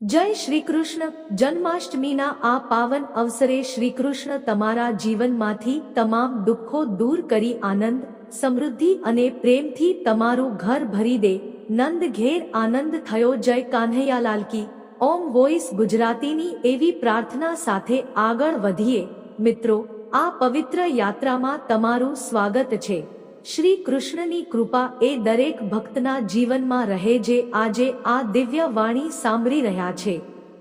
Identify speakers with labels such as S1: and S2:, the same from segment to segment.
S1: જય શ્રી કૃષ્ણ જન્માષ્ટમીના આ પાવન અવસરે શ્રી કૃષ્ણ તમારા જીવનમાંથી તમામ દુઃખો દૂર કરી આનંદ, સમૃદ્ધિ અને પ્રેમથી તમારું ઘર ભરી દે. નંદ ઘેર આનંદ થયો જય કાન્હૈયાલાલ કી ઓમ વોઇસ ગુજરાતીની એવી પ્રાર્થના સાથે આગળ વધીએ. મિત્રો, આ પવિત્ર યાત્રામાં તમારું સ્વાગત છે. શ્રી કૃષ્ણની કૃપા એ દરેક ભક્તના જીવનમાં રહે જે આજે આ દિવ્ય વાણી સાંભળી રહ્યા છે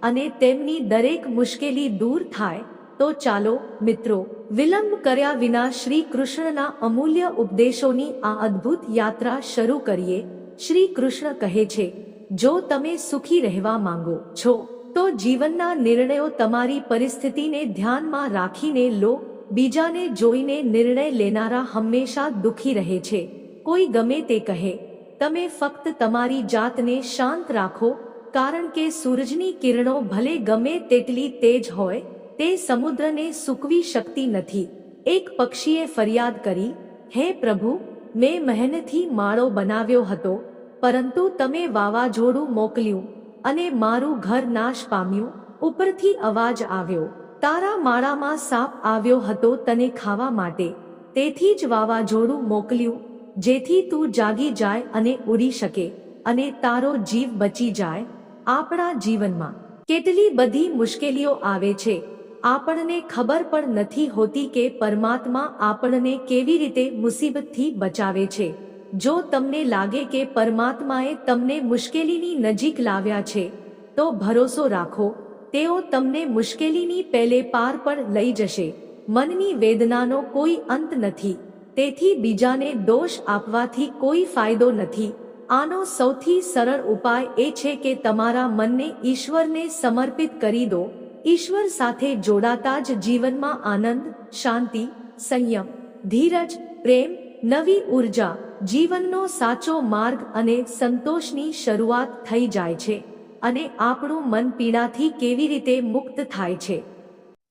S1: અને તેમની દરેક મુશ્કેલી દૂર થાય, તો ચાલો મિત્રો, વિલંબ કર્યા વિના શ્રી કૃષ્ણના અમૂલ્ય ઉપદેશોની આ અદ્ભુત યાત્રા શરૂ કરીએ. શ્રી કૃષ્ણ કહે છે, જો તમે સુખી રહેવા માંગો છો, તો જીવનના નિર્ણયો તમારી પરિસ્થિતિને ધ્યાનમાં રાખીને લો બીજાને જોઈને નિર્ણય લેનારા હંમેશા દુખી રહે છે. કોઈ ગમે તે કહે, તમે ફક્ત તમારી જાતને શાંત રાખો, કારણ કે સૂરજની કિરણો ભલે ગમે તેટલી તેજ હોય, તે સમુદ્રને સૂકવી શકતી નથી. એક પક્ષીએ ફરિયાદ કરી, હે પ્રભુ, મેં મહેનથી માળો બનાવ્યો હતો, પરંતુ તમે વાવાઝોડું મોકલ્યું અને મારું ઘર નાશ પામ્યું. ઉપરથી અવાજ આવ્યો તારા માળામાં સાપ આવ્યો હતો તને ખાવા માટે. તેથી જ વાવાઝોડું મોકલ્યું, જેથી તું જાગી જાય અને ઉડી શકે, અને તારો જીવ બચી જાય, આપણા જીવનમાં. કેટલી બધી મુશ્કેલીઓ આવે છે. આપણને ખબર પણ નથી હોતી કે પરમાત્મા આપણને કેવી રીતે મુસીબતથી બચાવે છે. જો તમને લાગે કે પરમાત્માએ તમને મુશ્કેલીની નજીક લાવ્યા છે, તો ભરોસો રાખો. તેઓ તમને મુશ્કેલીની પહેલે પાર પર લઈ જશે. મનની વેદનાનો કોઈ અંત નથી. તેથી બીજાને દોષ આપવાથી કોઈ ફાયદો નથી. આનો સૌથી સરળ ઉપાય એ છે કે તમારા મનને ઈશ્વરને સમર્પિત કરી દો. ઈશ્વર સાથે જોડાતા જ જીવનમાં આનંદ, શાંતિ, સંયમ, ધીરજ, પ્રેમ, નવી ઊર્જા, જીવનનો સાચો માર્ગ અને સંતોષની શરૂઆત થઈ જાય છે. અને આપણું મન પીડાથી કેવી રીતે મુક્ત થાય છે?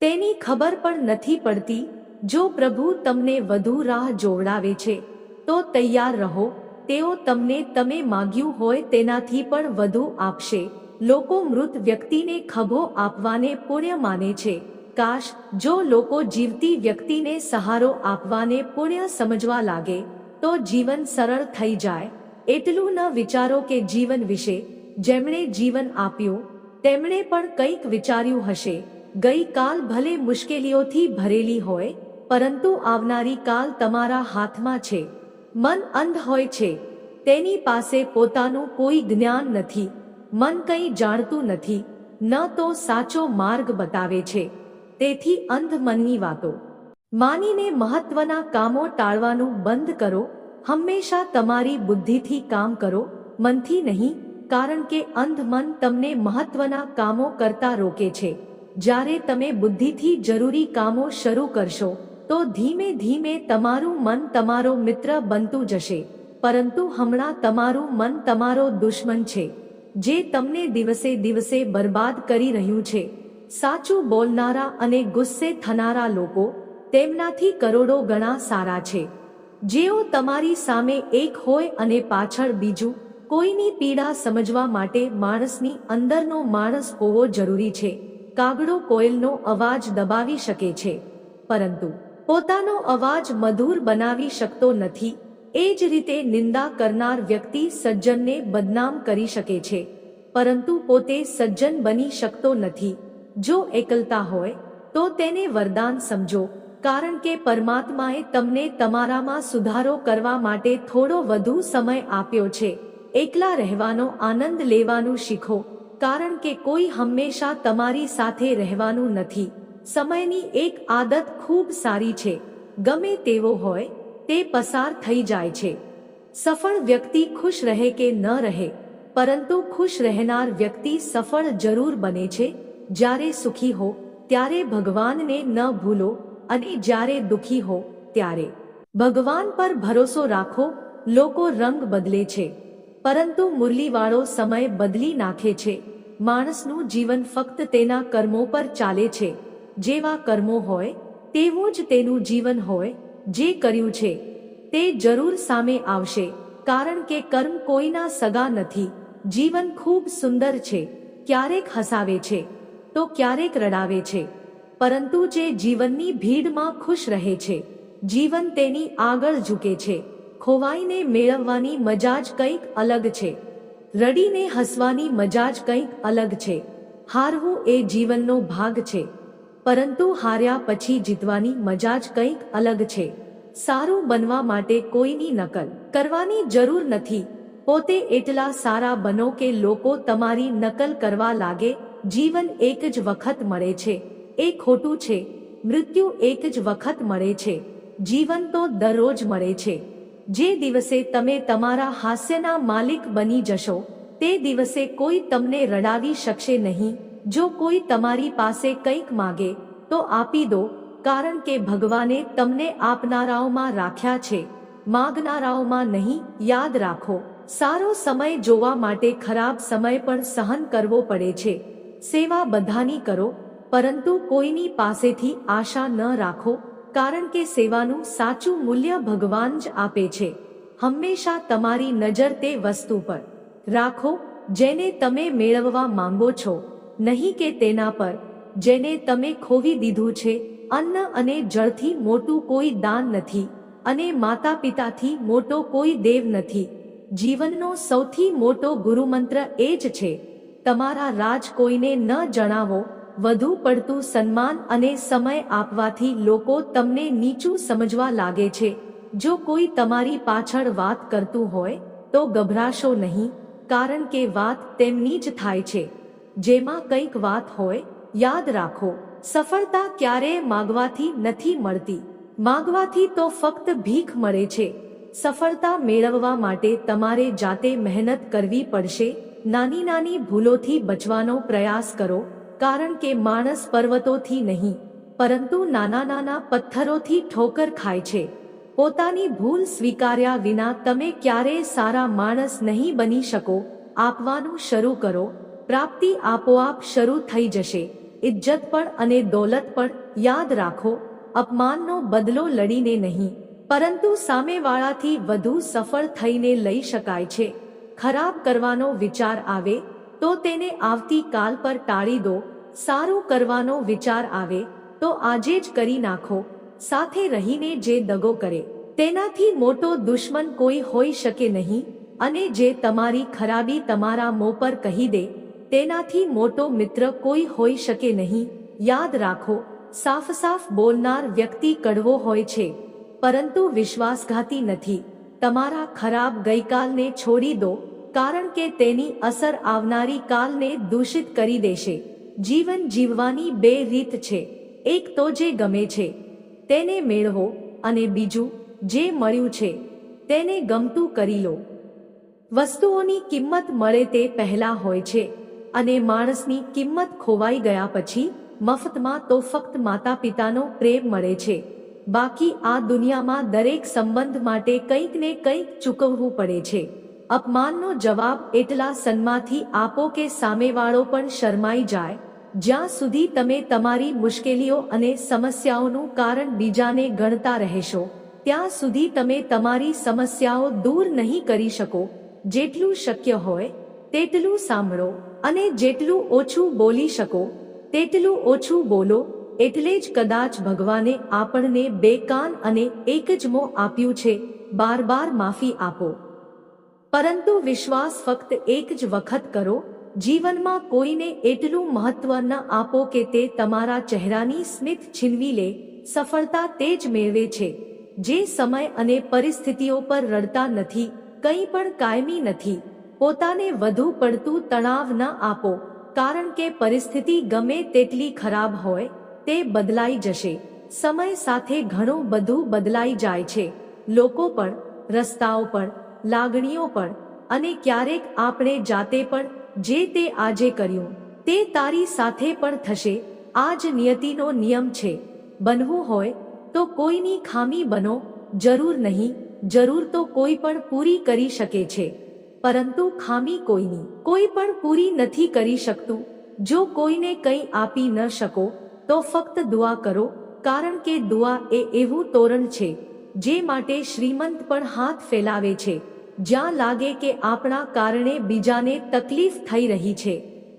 S1: તેની ખબર પણ નથી પડતી. જો પ્રભુ તમને વધુ રાહ જોવડાવે છે, તો તૈયાર રહો. તેઓ તમને તમે માગ્યું હોય તેનાથી પણ વધુ આપશે. લોકો મૃત વ્યક્તિને ખભો આપવાને પુણ્ય માને છે. કાશ જો લોકો જીવતી વ્યક્તિને સહારો આપવાને પુણ્ય સમજવા લાગે, તો જીવન સરળ થઈ જાય. એટલું ન વિચારો કે જીવન વિશે જેમણે જીવન આપ્યું, તેમણે પણ કંઈક વિચાર્યું હશે. ગઈ કાલ ભલે મુશ્કેલીઓથી ભરેલી હોય, પરંતુ આવનારી કાલ તમારા હાથમાં છે. મન અંધ હોય છે. તેની પાસે પોતાનું કોઈ જ્ઞાન નથી. મન કંઈ જાણતું નથી. ન તો સાચો માર્ગ બતાવે છે. તેથી અંધ મનની વાતો. માનીને મહત્વના કામો ટાળવાનું બંધ કરો. હંમેશા તમારી બુદ્ધિથી કામ કરો. મનથી નહીં કારણ કે અંધ મન તમને મહત્વના કામો કરતા રોકે છે. જ્યારે તમે બુદ્ધિથી જરૂરી કામો શરૂ કરશો, તો ધીમે ધીમે તમારું મન તમારો મિત્ર બનતું જશે. પરંતુ હમણાં તમારું મન તમારો દુશ્મન છે, જે તમને દિવસે દિવસે બરબાદ કરી રહ્યું છે. સાચું બોલનારા અને ગુસ્સે થનારા લોકો તેમનાથી કરોડો ગણા સારા છે. જેઓ તમારી સામે એક હોય અને પાછળ બીજું કોઈની પીડા સમજવા માટે માણસની અંદરનો માણસ હોવો જરૂરી છે. કાગડો કોયલનો અવાજ દબાવી શકે છે. પરંતુ પોતાનો અવાજ મધુર બનાવી શકતો નથી. એ જ રીતે નિંદા કરનાર વ્યક્તિ સજ્જનને બદનામ કરી શકે છે. પરંતુ પોતે સજ્જન બની શકતો નથી. જો એકલતા હોય, તો તેને વરદાન સમજો. કારણ કે પરમાત્માએ તમને તમારામાં સુધારો કરવા માટે થોડો વધુ સમય આપ્યો છે. એકલા રહેવાનો આનંદ લેવાનું શીખો, કારણ કે કોઈ હંમેશા તમારી સાથે રહેવાનું નથી. સમયની એક આદત ખૂબ સારી છે. ગમે તેવો હોય, તે પસાર થઈ જાય છે. સફળ વ્યક્તિ ખુશ રહે કે ન રહે, પરંતુ ખુશ રહેનાર વ્યક્તિ સફળ જરૂર બને છે. જ્યારે સુખી હો, ત્યારે ભગવાનને ન ભૂલો, અને જ્યારે દુખી હો, ત્યારે. ભગવાન પર ભરોસો રાખો, લોકો રંગ બદલે છે. પરંતુ મુરલીવાળો સમય બદલી નાખે છે. માણસનું જીવન ફક્ત તેના કર્મો પર ચાલે છે. જેવા કર્મો હોય, તેવું જ તેનું જીવન હોય, જે કર્યું છે. તે જરૂર સામે આવશે, કારણ કે કર્મ કોઈના સગા નથી. જીવન ખૂબ સુંદર છે, ક્યારેક હસાવે છે, તો ક્યારેક રડાવે છે. પરંતુ જે જીવનની ભીડમાં ખુશ રહે છે, જીવન તેની આગળ ઝૂકે છે. ખોવાઈને મેળવવાની મજા જ કંઈક અલગ છે. રડીને હસવાની મજા જ કંઈક અલગ છે. હારવું એ જીવનનો ભાગ છે. પરંતુ હાર્યા પછી જીતવાની મજા જ કંઈક અલગ છે. સારું બનવા માટે કોઈની નકલ કરવાની જરૂર નથી. પોતે એટલા સારા બનો કે લોકો તમારી નકલ કરવા લાગે, જીવન એક જ વખત મળે છે. એ ખોટું છે. મૃત્યુ એક જ વખત મળે છે. જીવન તો દરરોજ મળે છે. જે દિવસે તમે તમારા હાસ્યના માલિક બની જશો, તે દિવસે કોઈ તમને રડાવી શકશે નહીં. જો કોઈ તમારી પાસે કંઈક માગે, તો આપી દો, કારણ કે ભગવાને તમને આપનારાઓમાં રાખ્યા છે. માગનારાઓમાં નહીં, યાદ રાખો, સારો સમય જોવા માટે ખરાબ સમય પણ સહન કરવો પડે છે. સેવા બધાની કરો, પરંતુ કોઈની પાસેથી આશા ન રાખો. કારણ કે સેવાનું સાચું મૂલ્ય ભગવાન જ આપે છે. હંમેશા તમારી નજર તે વસ્તુ પર. રાખો, જેને તમે મેળવવા માંગો છો. નહીં કે તેના પર, જેને તમે ખોવી દીધું છે. અન્ન અને જળથી મોટું કોઈ દાન નથી અને માતા પિતાથી મોટો કોઈ દેવ નથી. જીવનનો સૌથી મોટો ગુરુમંત્ર એ જ છે. તમારા રાજ કોઈને ન જણાવો વધુ પડતું સન્માન અને સમય આપવાથી લોકો તમને નીચું સમજવા લાગે છે. જો કોઈ તમારી પાછળ વાત કરતું હોય, તો ગભરાશો નહીં, કારણ કે વાત તેમની જ થાય છે. જેમાં કંઈક વાત હોય, યાદ રાખો, સફળતા ક્યારેય માગવાથી નથી મળતી. માગવાથી તો ફક્ત ભીખ મળે છે. સફળતા મેળવવા માટે તમારે જાતે મહેનત કરવી પડશે. નાની નાની ભૂલોથી બચવાનો પ્રયાસ કરો. કારણ કે માણસ પર્વતોથી નહીં, પરંતુ નાના નાના પથ્થરોથી ઠોકર ખાય છે. પોતાની ભૂલ સ્વીકાર્યા વિના તમે ક્યારેય સારા માણસ નહીં બની શકો. આપવાનું શરૂ કરો. પ્રાપ્તિ આપોઆપ શરૂ થઈ જશે. ઇજ્જત પણ અને દોલત પણ યાદ રાખો. અપમાનનો બદલો લડીને નહીં, પરંતુ સામેવાળાથી વધુ સફળ થઈને લઈ શકાય છે. ખરાબ કરવાનો વિચાર આવે તો તેને આવતી કાલ પર ટાળી દો, સારું કરવાનો વિચાર આવે, તો આજે જ કરી નાખો, સાથે રહીને જે દગો કરે, તેનાથી મોટો દુશ્મન કોઈ હોઈ શકે નહીં, અને જે તમારી ખરાબી તમારા મોં પર કહી દે, તેનાથી મોટો મિત્ર કોઈ હોઈ શકે નહીં, યાદ રાખો, સાફ સાફ બોલનાર વ્યક્તિ કડવો હોય છે, પરંતુ વિશ્વાસઘાતી નથી, તમારા ખરાબ ગઈકાલને છોડી દો કારણ કે તેની અસર આવનારી કાલને દૂષિત કરી દેશે. જીવન જીવવાની બે રીત છે. એક તો જે ગમે છે, તેને મેળવો અને બીજું, જે મળ્યું છે, તેને ગમતું કરી લો. વસ્તુઓની કિંમત મળે તે પહેલા હોય છે અને માણસની કિંમત ખોવાઈ ગયા પછી મફતમાં તો ફક્ત માતા પિતાનો પ્રેમ મળે છે. બાકી આ દુનિયામાં દરેક સંબંધ માટે કંઈક ને કંઈક ચૂકવવું પડે છે. અપમાનનો જવાબ એટલા સન્માથી આપો કે સામેવાળો પણ શરમાઈ જાય. જ્યાં સુધી તમે તમારી મુશ્કેલીઓ અને સમસ્યાઓનું કારણ બીજાને ગણતા રહેશો, ત્યાં સુધી તમે તમારી સમસ્યાઓ દૂર નહીં કરી શકો. જેટલું શક્ય હોય, તેટલું સાંભળો અને જેટલું ઓછું બોલી શકો, તેટલું ઓછું બોલો, એટલે જ કદાચ ભગવાને આપણને બે કાન અને એક જ મો આપ્યું છે. બાર બાર માફી આપો. પરંતુ વિશ્વાસ ફક્ત એક જ વખત કરો, જીવનમાં કોઈને એટલું મહત્વ ન આપો કે તે તમારા ચહેરાની સ્મિત છીનવી લે, સફળતા તે જ મેળવે છે. જે સમય અને પરિસ્થિતિઓ પર રડતા નથી, કંઈ પણ કાયમી નથી, પોતાને વધુ પડતું તણાવ ન આપો, કારણ કે પરિસ્થિતિ ગમે તેટલી ખરાબ હોય, તે બદલાઈ જશે. સમય સાથે ઘણું બધું બદલાઈ જાય છે. લોકો પણ, રસ્તાઓ પણ લાગણીઓ પણ અને ક્યારેક આપણે જાતે પણ જે તે આજે કર્યું, તે તારી સાથે પણ થશે આ જ નિયતિનો નિયમ છે. બનવું હોય તો કોઈની ખામી બનો, જરૂર નહીં, જરૂર તો કોઈ પણ પૂરી કરી શકે છે. પરંતુ ખામી કોઈની, કોઈ પણ પૂરી નથી કરી શકતું. જો કોઈને કંઈ આપી ન શકો, તો ફક્ત દુઆ કરો, કારણ કે દુઆ એ એવું તોરણ છે. જે માટે શ્રીમંત પણ હાથ ફેલાવે છે. જ્યાં લાગે કે આપણા કારણે બીજાને તકલીફ થઈ રહી છે.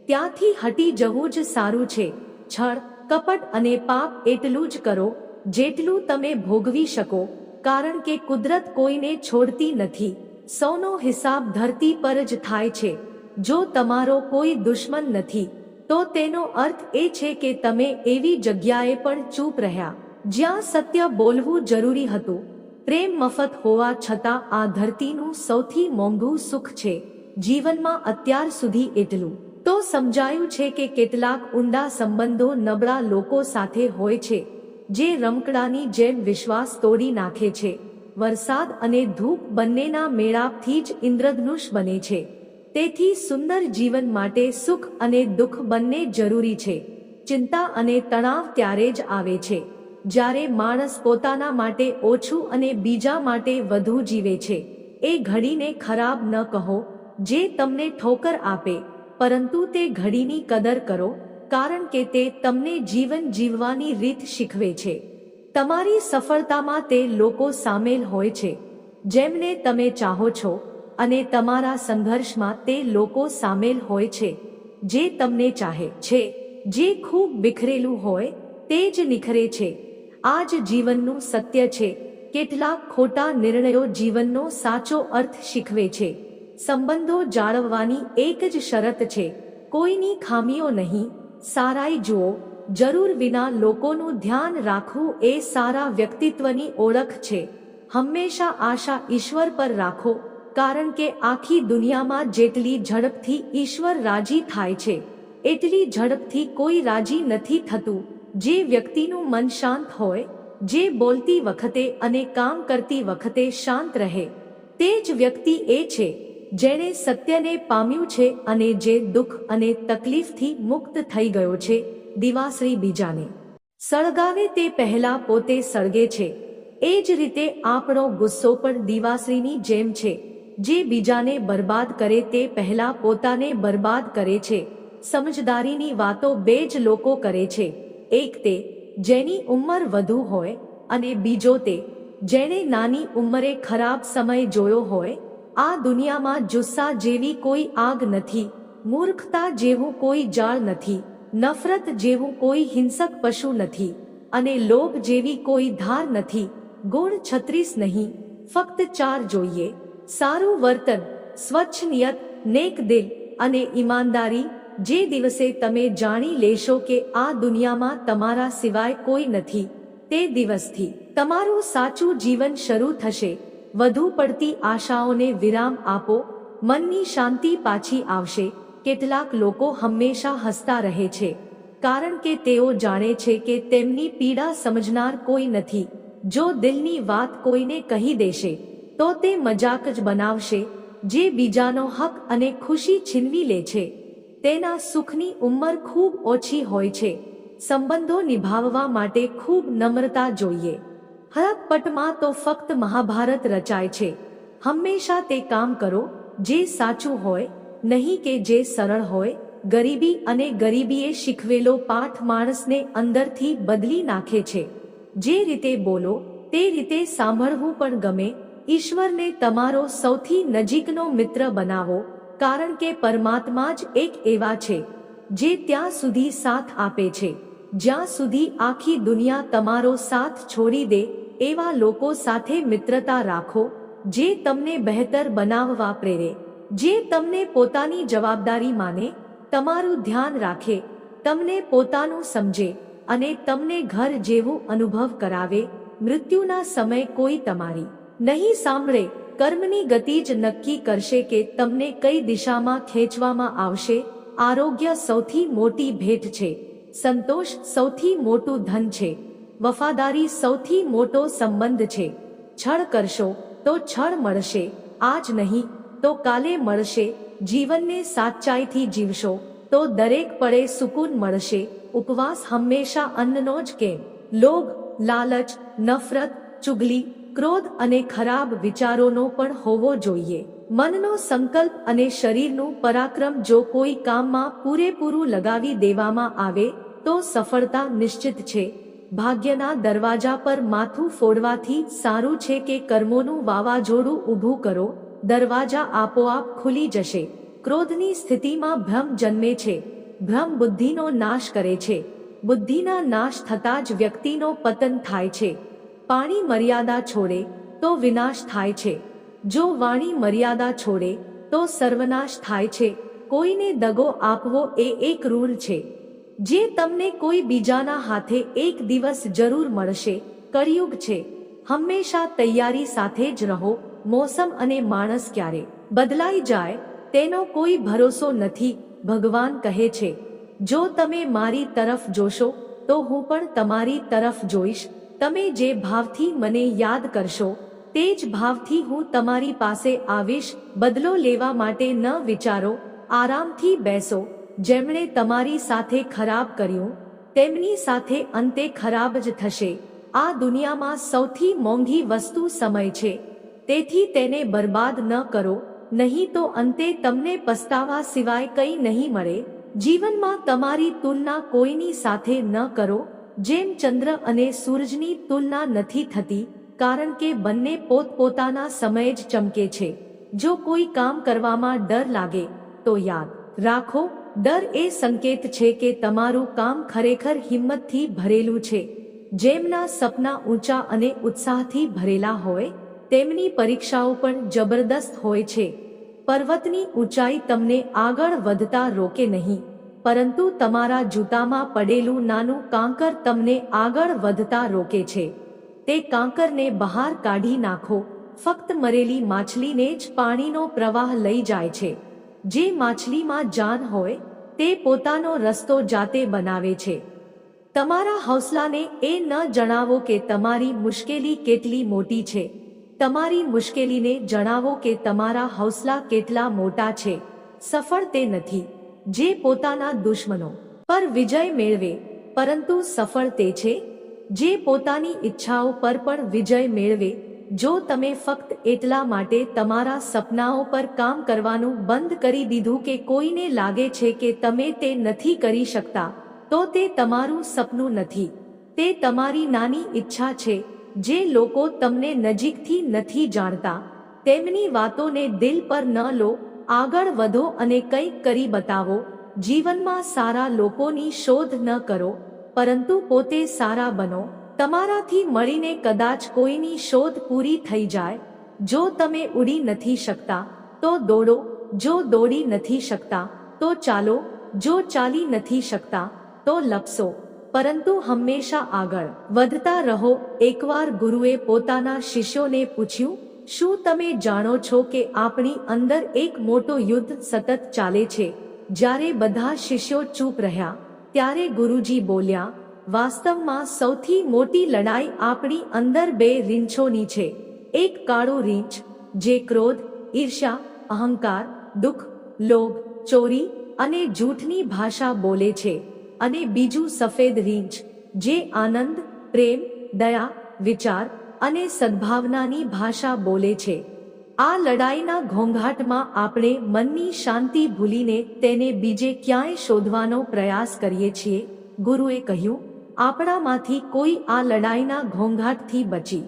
S1: ત્યાંથી હટી જવું જ સારું છે. છળ, કપટ અને પાપ એટલું જ કરો, જેટલું તમે ભોગવી શકો, કારણ કે કુદરત કોઈને છોડતી નથી. સૌનો હિસાબ ધરતી પર જ થાય છે. જો તમારો કોઈ દુશ્મન નથી, તો તેનો અર્થ એ છે કે તમે એવી જગ્યાએ પણ ચૂપ રહ્યા. જ્યાં સત્ય બોલવું જરૂરી હતું, પ્રેમ મફત હોવા છતાં આ ધરતીનું સૌથી મોંઘું સુખ છે, જીવનમાં અત્યાર સુધી એટલું. તો સમજાયું છે કે કેટલાક ઊંડા સંબંધો નબળા લોકો સાથે હોય છે, જે રમકડાની જેમ વિશ્વાસ તોડી નાખે છે. વરસાદ અને ધૂપ બંનેના મેળાપથી જ ઇન્દ્રધનુષ બને છે. તેથી સુંદર જીવન માટે સુખ અને દુઃખ બંને જરૂરી છે. ચિંતા અને તણાવ ત્યારે જ આવે છે. જ્યારે માણસ પોતાના માટે ઓછું અને બીજા માટે વધુ જીવે છે. એ ઘડીને ખરાબ ન કહો, જે તમને ઠોકર આપે, પરંતુ તે ઘડીની કદર કરો, કારણ કે તે તમને જીવન જીવવાની રીત શીખવે છે. તમારી સફળતામાં તે લોકો સામેલ હોય છે. જેમને તમે ચાહો છો અને તમારા સંઘર્ષમાં તે લોકો સામેલ હોય છે. જે તમને ચાહે છે, જે ખૂબ બિખરેલું હોય, તે જ નિખરે છે. આ જ જીવનનું સત્ય છે. કેટલાક ખોટા નિર્ણયો જીવનનો સાચો અર્થ શીખવે છે. સંબંધો જાળવવાની એક જ શરત છે. કોઈની ખામીઓ નહીં. સારાઈ જુઓ. જરૂર વિના લોકોનું ધ્યાન રાખવું એ સારા વ્યક્તિત્વની ઓળખ છે. હંમેશા આશા ઈશ્વર પર રાખો, કારણ કે આખી દુનિયામાં જેટલી ઝડપથી ઈશ્વર રાજી થાય છે, એટલી ઝડપથી કોઈ રાજી નથી થતું. જે વ્યક્તિનું મન શાંત હોય, જે બોલતી વખતે અને કામ કરતી વખતે શાંત રહે, તે જ વ્યક્તિ એ છે, જેણે સત્યને પામ્યું છે અને જે દુઃખ અને તકલીફથી મુક્ત થઈ ગયો છે, દિવાશ્રી બીજાને. સળગાવે તે પહેલા પોતે સળગે છે. એ જ રીતે આપણો ગુસ્સો પણ દિવાશ્રીની જેમ છે, જે બીજાને બરબાદ કરે તે પહેલા પોતાને બરબાદ કરે છે. સમજદારીની વાતો બે જ લોકો કરે છે. એક તે જેની ઉંમર વધુ હોય અને બીજો તે જેણે નાની ઉંમરે ખરાબ સમય જોયો હોય, આ દુનિયામાં જુસ્સા જેવી કોઈ આગ નથી, મૂર્ખતા જેવું કોઈ જાળ નથી, નફરત જેવું કોઈ હિંસક પશુ નથી અને લોભ જેવી કોઈ ધાર નથી, ગુણ છત્રીસ નહીં, ફક્ત ચાર જોઈએ, સારું વર્તન, સ્વચ્છ નિયત, નેક દિલ અને ઈમાનદારી જે દિવસે તમે જાણી લેશો કે આ દુનિયામાં તમારા સિવાય કોઈ નથી, તે દિવસથી તમારું સાચું જીવન શરૂ થશે. વધુ પડતી આશાઓને વિરામ આપો, મનની શાંતિ પાછી આવશે. કેટલાક લોકો હંમેશા હસતા રહે છે, કારણ કે તેઓ જાણે છે કે તેમની પીડા સમજનાર કોઈ નથી. જો દિલની વાત કોઈને કહી દેશે, તો તે મજાક જ બનાવશે, જે બીજાનો હક અને ખુશી છીનવી લે છે. તેના સુખની ઉંમર ખૂબ ઓછી હોય છે. સંબંધો નિભાવવા માટે ખૂબ નમ્રતા જોઈએ. હરકપટમાં તો ફક્ત મહાભારત રચાય છે. હંમેશા તે કામ કરો, જે સાચું હોય, નહીં કે જે સરળ હોય. ગરીબી અને ગરીબીએ શીખવેલો પાઠ માણસને અંદરથી બદલી નાખે છે. જે રીતે બોલો, તે રીતે સાંભળવું પણ ગમે. ઈશ્વરને તમારો સૌથી નજીકનો મિત્ર બનાવો. કારણ કે પરમાત્મા જ એક એવા છે, જે ત્યાં સુધી સાથ આપે છે. જ્યાં સુધી આખી દુનિયા તમારો સાથ છોડી દે, એવા લોકો સાથે મિત્રતા રાખો, જે તમને બહેતર બનાવવા પ્રેરે. જે તમને પોતાની જવાબદારી માને, તમારું ધ્યાન રાખે, તમને પોતાનું સમજે, અને તમને ઘર જેવું અનુભવ કરાવે, મૃત્યુના સમય કોઈ તમારી નહીં સાંભળે. કર્મની ગતિ જ નક્કી કરશે કે તમને કઈ દિશામાં ખેંચવામાં આવશે. આરોગ્ય સૌથી મોટી ભેટ છે. સંતોષ સૌથી મોટું ધન છે. વફાદારી સૌથી મોટો સંબંધ છે. છળ કરશો, તો છળ મળશે. આજ નહીં, તો કાલે મળશે. જીવનને સાચાઈથી જીવશો, તો દરેક પળે સુકૂન મળશે. ઉપવાસ હંમેશા અન્નનો જ કેમ? લોભ, લાલચ, નફરત, ચુગલી ક્રોધ અને ખરાબ વિચારોનો પણ હોવો જોઈએ. મનનો સંકલ્પ અને શરીરનું પરાક્રમ જો કોઈ કામમાં પૂરેપૂરું લગાવી દેવામાં આવે, તો સફળતા નિશ્ચિત છે. ભાગ્યના દરવાજા પર માથું ફોડવાથી સારું છે કે કર્મોનું વાવાઝોડું ઊભું કરો, દરવાજા આપોઆપ ખુલી જશે. ક્રોધની સ્થિતિમાં ભ્રમ જન્મે છે. ભ્રમ બુદ્ધિનો નાશ કરે છે. બુદ્ધિના નાશ થતાં જ વ્યક્તિનો પતન થાય છે. પાણી મર્યાદા છોડે તો વિનાશ થાય છે. જો વાણી મર્યાદા છોડે તો સર્વનાશ થાય છે. કોઈને દગો આપવો એ એક રૂલ છે. જે તમને કોઈ બીજાના હાથે એક દિવસ જરૂર મળશે, કળિયુગ છે. હંમેશા તૈયારી સાથે જ રહો, મોસમ અને માણસ ક્યારે બદલાઈ જાય, તેનો કોઈ ભરોસો નથી, ભગવાન કહે છે. જો તમે મારી તરફ જોશો, તો હું પણ તમારી તરફ જોઈશ તમે જે ભાવથી મને યાદ કરશો, તે જ ભાવથી હું તમારી પાસે આવીશ, બદલો લેવા માટે ન વિચારો, આરામથી બેસો, જેમણે તમારી સાથે ખરાબ કર્યું, તેમની સાથે અંતે ખરાબ જ થશે. આ દુનિયામાં સૌથી મોંઘી વસ્તુ સમય છે. તેથી તેને બરબાદ ન કરો, નહીં તો અંતે તમને પસ્તાવા સિવાય કંઈ નહીં મળે. જીવનમાં તમારી તુલના કોઈની સાથે ન કરો જેમ ચંદ્ર અને સૂરજની તુલના નથી થતી, કારણ કે બંને પોતપોતાના સમયે જ ચમકે છે. જો કોઈ કામ કરવામાં ડર લાગે, તો યાદ રાખો, ડર એ સંકેત છે કે તમારું કામ ખરેખર હિંમતથી ભરેલું છે. જેમના સપના ઊંચા અને ઉત્સાહથી ભરેલા હોય, તેમની પરીક્ષાઓ પણ જબરદસ્ત હોય છે. પર્વતની ઊંચાઈ તમને આગળ વધતા રોકે નહીં. પરંતુ તમારા જૂતામાં પડેલું નાનું કાંકર તમને આગળ વધતા રોકે છે. તે કાંકરને બહાર કાઢી નાખો. ફક્ત મરેલી માછલીને જ પાણીનો પ્રવાહ લઈ જાય છે. જે માછલીમાં જાન હોય, તે પોતાનો રસ્તો જાતે બનાવે છે. તમારા હૌસલાને એ ન જણાવો કે તમારી મુશ્કેલી કેટલી મોટી છે. તમારી મુશ્કેલીને જણાવો કે તમારા હૌસલા કેટલા મોટા છે. સફળ તે નથી. જે પોતાના દુશ્મનો. પર વિજય મેળવે, પરંતુ સફળ તે છે. જે પોતાની ઈચ્છાઓ પર પણ વિજય મેળવે, જો તમે ફક્ત એટલા માટે તમારા સપનાઓ પર કામ કરવાનું બંધ કરી દીધું કે કોઈને લાગે છે કે તમે તે નથી કરી શકતા, તો તે તમારું સપનું નથી. તે તમારી નાની ઈચ્છા છે, જે લોકો તમને નજીકથી નથી જાણતા. તેમની વાતોને દિલ પર ન લો આગળ વધો અને કંઈક કરી બતાવો. જીવનમાં સારા લોકોની શોધ ન કરો, પરંતુ પોતે સારા બનો. તમારાથી મળીને કદાચ કોઈની શોધ પૂરી થઈ જાય. જો તમે ઉડી નથી શકતા, તો દોડો. જો દોડી નથી શકતા, તો ચાલો. જો ચાલી નથી શકતા, તો લપસો. પરંતુ હંમેશા આગળ વધતા રહો. એકવાર ગુરુએ પોતાના શિષ્યોને પૂછ્યું શું તમે જાણો છો કે આપણી અંદર એક મોટો યુદ્ધ સતત ચાલે છે? જ્યારે બધા શિષ્યો ચૂપ રહ્યા, ત્યારે ગુરુજી બોલ્યા, વાસ્તવમાં સૌથી મોટી લડાઈ આપણી અંદર બે રીંછોની છે. એક કાળો રીંછ, જે ક્રોધ ઈર્ષા અહંકાર, દુઃખ, લોભ, ચોરી અને જૂઠની ભાષા બોલે છે. અને બીજું સફેદ રીંછ, જે આનંદ, પ્રેમ, દયા, વિચાર અને સદ્ભાવનાની ભાષા બોલે છે. આ લડાઈના ઘોંઘાટમાં આપણે મનની શાંતિ ભૂલીને તેને બીજે ક્યાંય શોધવાનો પ્રયાસ કરીએ છીએ, ગુરુએ કહ્યું, આપણામાંથી કોઈ આ લડાઈના ઘોંઘાટથી બચી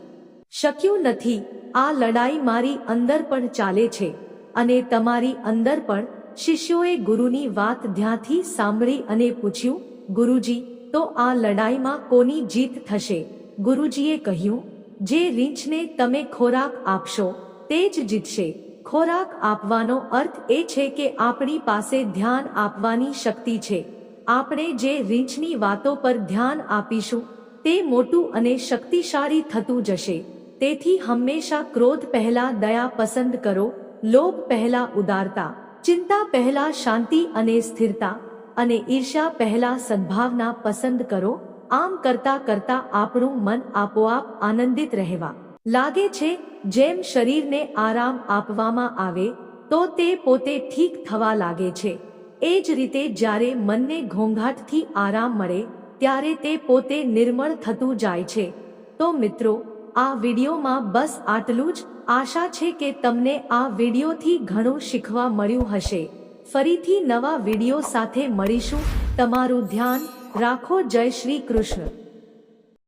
S1: શક્યું નથી. આ લડાઈ મારી અંદર પણ ચાલે છે અને તમારી અંદર પણ. શિષ્યોએ ગુરુની વાત ધ્યાંથી સાંભળી અને પૂછ્યું, ગુરુજી, તો આ લડાઈમાં કોની જીત થશે? ગુરુજીએ કહ્યું જે રીંછને તમે ખોરાક આપશો, તે જ જીતશે. ખોરાક આપવાનો અર્થ એ છે કે આપણી પાસે ધ્યાન આપવાની શક્તિ છે. આપણે જે રીંછની વાતો પર ધ્યાન આપીશું, તે મોટું અને શક્તિશાળી થતું જશે. તેથી હંમેશા ક્રોધ પહેલા દયા પસંદ કરો, લોભ પહેલા ઉદારતા, ચિંતા પહેલા શાંતિ અને સ્થિરતા, અને ઈર્ષ્યા પહેલા સદ્ભાવના પસંદ કરો આમ કરતા કરતા આપણું મન આપોઆપ આનંદિત રહેવા લાગે છે, જેમ શરીરને આરામ આપવામાં આવે, તો તે પોતે ઠીક થવા લાગે છે. એ જ રીતે જ્યારે મનને ઘોંઘાટથી આરામ મળે, ત્યારે તે પોતે નિર્મળ થતું જાય છે. તો મિત્રો, આ વિડીયોમાં બસ આટલું જ. આશા છે કે તમને આ વિડીયોથી ઘણું શીખવા મળ્યું હશે. ફરીથી નવા વીડિયો સાથે મળીશું. તમારું ધ્યાન રાખો જય શ્રી કૃષ્ણ.